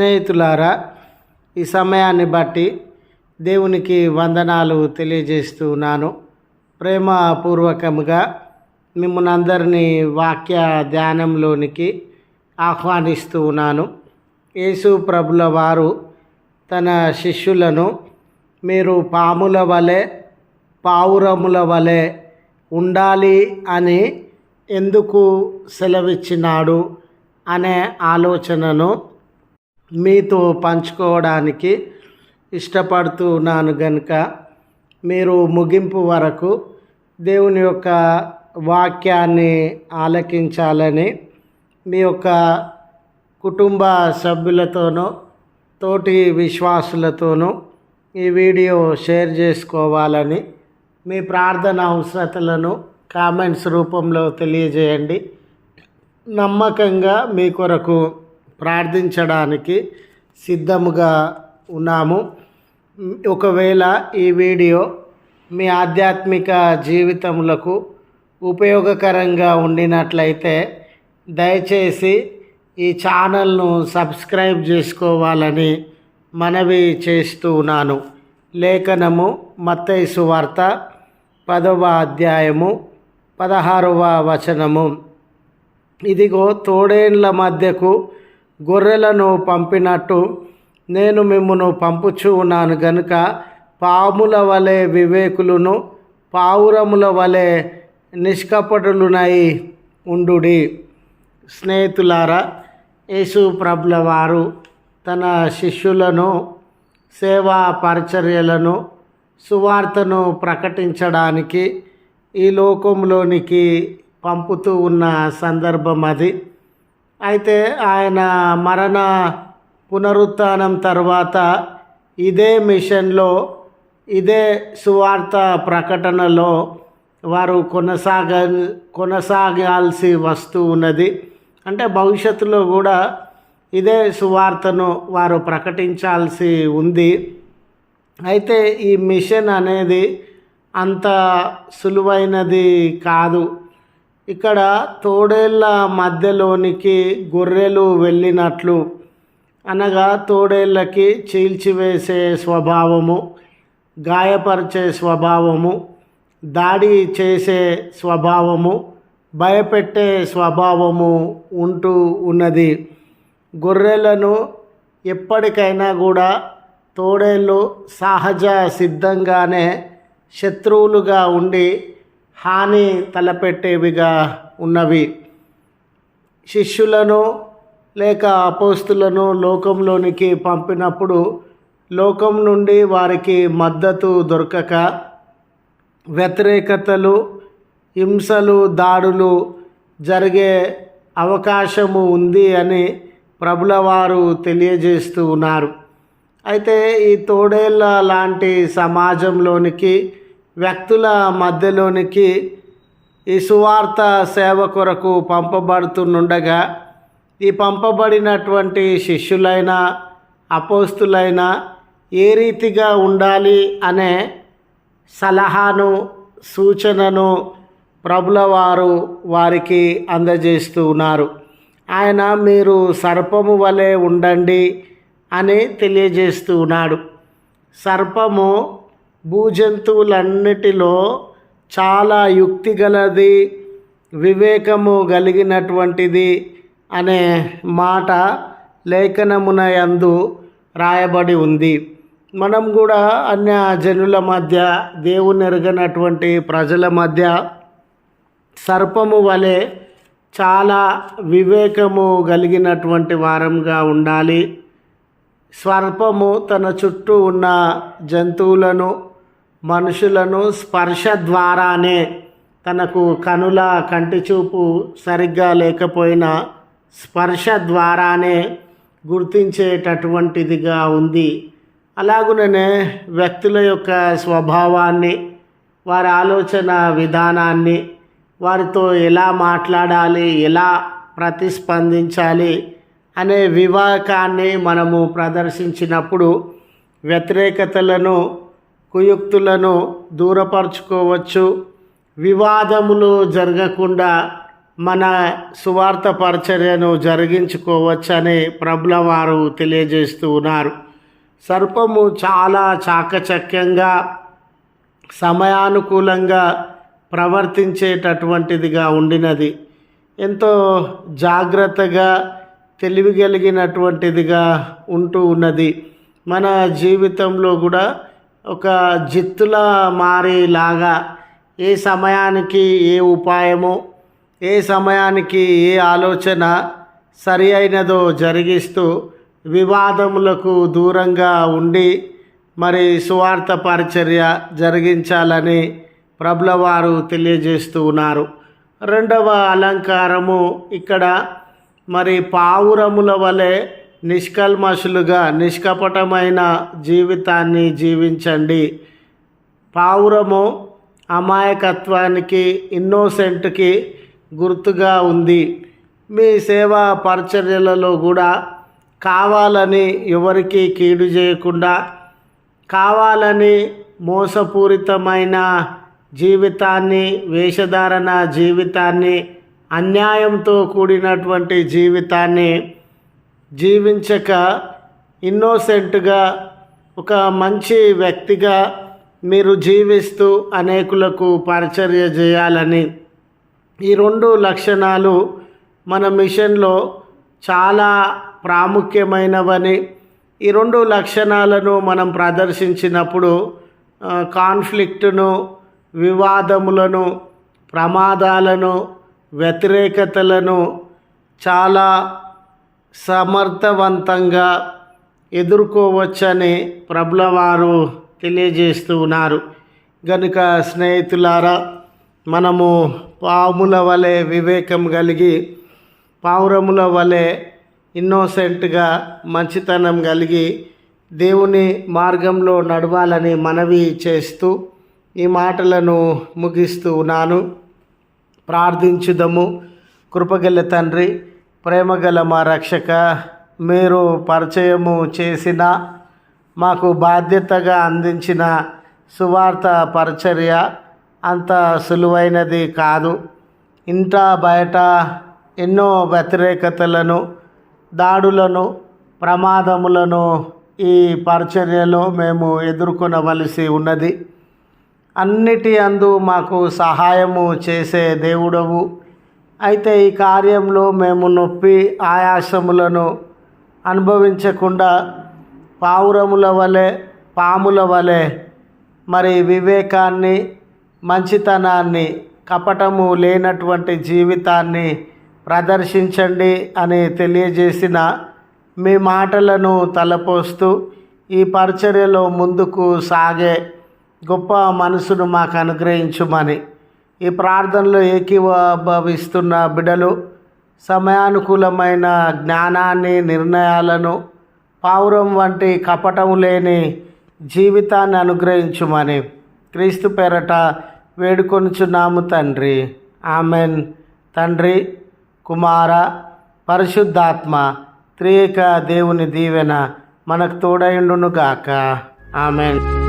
స్నేహితులారా ఈ సమయాన్ని బట్టి దేవునికి వందనాలు తెలియజేస్తున్నాను ప్రేమపూర్వకముగా మిమ్మల్ని అందరినీ వాక్య ధ్యానంలోనికి ఆహ్వానిస్తూ ఉన్నాను. యేసు ప్రభుల వారు తన శిష్యులను మీరు పాముల వలె పావురముల వలె ఉండాలి అని ఎందుకు సెలవిచ్చినాడు అనే ఆలోచనను మీతో పంచుకోవడానికి ఇష్టపడుతూ ఉన్నాను గనుక మీరు ముగింపు వరకు దేవుని యొక్క వాక్యాన్ని ఆలకించాలని మీ యొక్క కుటుంబ సభ్యులతోనూ తోటి విశ్వాసులతోనూ ఈ వీడియో షేర్ చేసుకోవాలని మీ ప్రార్థన అవసరతలను కామెంట్స్ రూపంలో తెలియజేయండి. నమ్మకంగా మీ కొరకు ప్రార్థించడానికి సిద్ధముగా ఉన్నాము. ఒకవేళ ఈ వీడియో మీ ఆధ్యాత్మిక జీవితములకు ఉపయోగకరంగా ఉండినట్లయితే దయచేసి ఈ ఛానల్ను సబ్స్క్రైబ్ చేసుకోవాలని మనవి చేస్తూ ఉన్నాను. లేఖనము మత్తైసు వార్త పదవ అధ్యాయము పదహారవ వచనము. ఇదిగో తోడేండ్ల మధ్యకు గొర్రెలను పంపినట్టు నేను మిమ్మను పంపుచూ ఉన్నాను గనుక పాముల వలె వివేకులను పావురముల వలె నిష్కపటులునై ఉండుడి. స్నేహితులారా యేసు ప్రభుల వారు తన శిష్యులను సేవా పరిచర్యలను సువార్తను ప్రకటించడానికి ఈ లోకంలోనికి పంపుతూ ఉన్న సందర్భం అది. అయితే ఆయన మరణ పునరుత్థానం తర్వాత ఇదే మిషన్లో ఇదే సువార్త ప్రకటనలో వారు కొనసాగ కొనసాగాల్సి వస్తూ ఉన్నది. అంటే భవిష్యత్తులో కూడా ఇదే సువార్తను వారు ప్రకటించాల్సి ఉంది. అయితే ఈ మిషన్ అనేది అంత సులువైనది కాదు. ఇక్కడ తోడేళ్ళ మధ్యలోనికి గొర్రెలు వెళ్ళినట్లు. అనగా తోడేళ్ళకి చీల్చివేసే స్వభావము గాయపరిచే స్వభావము దాడి చేసే స్వభావము భయపెట్టే స్వభావము ఉంటూ ఉన్నది. గొర్రెలను ఎప్పటికైనా కూడా తోడేళ్ళు సహజ సిద్ధంగానే శత్రువులుగా ఉండి హాని తలపెట్టేవిగా ఉన్నవి. శిష్యులను లేక అపోస్తులను లోకంలోనికి పంపినప్పుడు లోకం నుండి వారికి మద్దతు దొరకక వ్యతిరేకతలు హింసలు దాడులు జరిగే అవకాశము ఉంది అని ప్రభుల వారు తెలియజేస్తూ ఉన్నారు. అయితే ఈ తోడేళ్ళ లాంటి సమాజంలోనికి వ్యక్తుల మధ్యలోనికి ఈ సువార్త సేవ కొరకు పంపబడుతుండగా ఈ పంపబడినటువంటి శిష్యులైన అపోస్తులైన ఏ రీతిగా ఉండాలి అనే సలహాను సూచనను ప్రభుల వారు వారికి అందజేస్తూ ఉన్నారు. ఆయన మీరు సర్పము వలె ఉండండి అని తెలియజేస్తూ ఉన్నాడు. సర్పము భూజంతువులన్నిటిలో చాలా యుక్తి గలది వివేకము కలిగినటువంటిది అనే మాట లేఖనమున యందు రాయబడి ఉంది. మనం కూడా అన్య జనుల మధ్య దేవుని ఎరగనటువంటి ప్రజల మధ్య సర్పము వలె చాలా వివేకము కలిగినటువంటి వారంగా ఉండాలి. సర్పము తన చుట్టూ ఉన్న జంతువులను మనుషులను స్పర్శ ద్వారానే తనకు కనుల కంటి చూపు సరిగ్గా లేకపోయినా స్పర్శ ద్వారానే గుర్తించేటటువంటిదిగా ఉంది. అలాగుననే వ్యక్తుల యొక్క స్వభావాన్ని వారి ఆలోచన విధానాన్ని వారితో ఎలా మాట్లాడాలి ఎలా ప్రతిస్పందించాలి అనే వివాకాన్ని మనము ప్రదర్శించినప్పుడు వ్యతిరేకతలను కుయుక్తులను దూరపరుచుకోవచ్చు. వివాదములు జరగకుండా మన సువార్త పరిచర్యను జరిగించుకోవచ్చని ప్రభుల వారు తెలియజేస్తూ ఉన్నారు. సర్పము చాలా చాకచక్యంగా సమయానుకూలంగా ప్రవర్తించేటటువంటిదిగా ఉండినది. ఎంతో జాగ్రత్తగా తెలివి కలిగినటువంటిదిగా ఉంటూ ఉన్నది. మన జీవితంలో కూడా ఒక జిత్తులా మారేలాగా ఏ సమయానికి ఏ ఉపాయము ఏ సమయానికి ఏ ఆలోచన సరి అయినదో జరిగిస్తూ వివాదములకు దూరంగా ఉండి మరి సువార్త పరిచర్య జరిగించాలని ప్రభుల వారు తెలియజేస్తూ ఉన్నారు. రెండవ అలంకారము ఇక్కడ మరి పావురముల వలె నిష్కల్మషులుగా నిష్కపటమైన జీవితాన్ని జీవించండి. పావురము అమాయకత్వానికి ఇన్నోసెంట్కి గుర్తుగా ఉంది. మీ సేవా పరిచర్యలలో కూడా కావాలని ఎవరికి కీడు చేయకుండా కావాలని మోసపూరితమైన జీవితాన్ని వేషధారణ జీవితాన్ని అన్యాయంతో కూడినటువంటి జీవితాన్ని జీవించక ఇన్నోసెంట్గా ఒక మంచి వ్యక్తిగా మీరు జీవిస్తూ అనేకులకు పరిచర్య చేయాలని. ఈ రెండు లక్షణాలు మన మిషన్లో చాలా ప్రాముఖ్యమైనవని. ఈ రెండు లక్షణాలను మనం ప్రదర్శించినప్పుడు కాన్ఫ్లిక్ట్ను వివాదములను ప్రమాదాలను వ్యతిరేకతలను చాలా సమర్థవంతంగా ఎదుర్కోవచ్చని ప్రభుల వారు తెలియజేస్తూ ఉన్నారు. గనుక స్నేహితులారా మనము పాముల వలె వివేకం కలిగి పావురముల వలె ఇన్నోసెంట్గా మంచితనం కలిగి దేవుని మార్గంలో నడవాలని మనవి చేస్తూ ఈ మాటలను ముగిస్తూ ఉన్నాను. ప్రార్థించుదము. కృపగల తండ్రి ప్రేమగల మా రక్షక మీరు పరిచయము చేసిన మాకు బాధ్యతగా అందించిన సువార్త పరిచర్య అంత సులువైనది కాదు. ఇంట బయట ఎన్నో వ్యతిరేకతలను దాడులను ప్రమాదములను ఈ పరిచర్యలో మేము ఎదుర్కొనవలసి ఉన్నది. అన్నిటి అందు మాకు సహాయము చేసే దేవుడవు. అయితే ఈ కార్యంలో మేము నొప్పి ఆయాసములను అనుభవించకుండా పావురముల వలె పాముల వలె మరి వివేకాన్ని మంచితనాన్ని కపటము లేనటువంటి జీవితాన్ని ప్రదర్శించండి అని తెలియజేసిన మీ మాటలను తలపోస్తూ ఈ పరిచర్యలో ముందుకు సాగే గొప్ప మనసును మాకు అనుగ్రహించుమని ఈ ప్రార్థనలో ఏకీభవిస్తున్న బిడలు సమయానుకూలమైన జ్ఞానాన్ని నిర్ణయాలను పావురం వంటి కపటం లేని జీవితాన్ని అనుగ్రహించుమని క్రీస్తు పేరట వేడుకొనుచున్నాము తండ్రి. ఆమెన్. తండ్రి కుమార పరిశుద్ధాత్మ త్రియేక దేవుని దీవెన మనకు తోడైండును గాక ఆమెన్.